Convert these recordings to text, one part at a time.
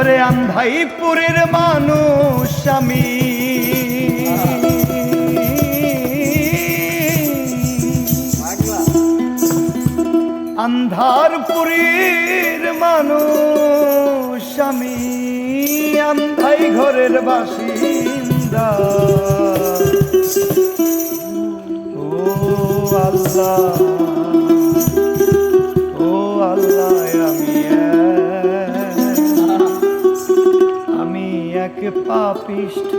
ওরে আন্ধাইপুরের মানুষ আমি। আন্ধারপুরীর মানুষ আমি। আন্ধাই ঘরের বাসিন্দা। ও আল্লাহ। পাপিষ্ঠ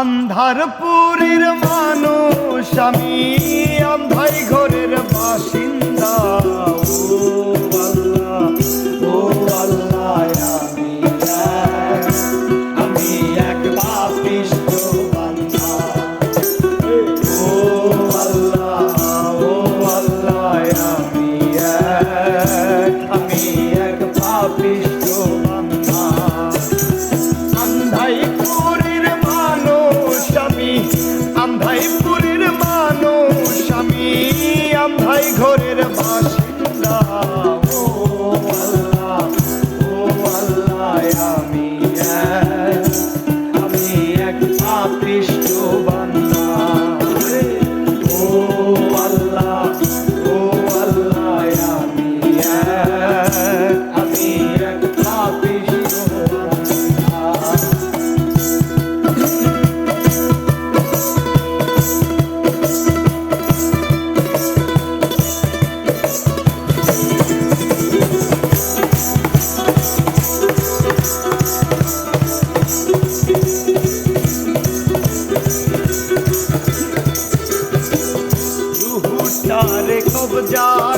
আন্ধারপুরের মানুষ আমি আন্ধাই ঘরের বাসিন্দা। जा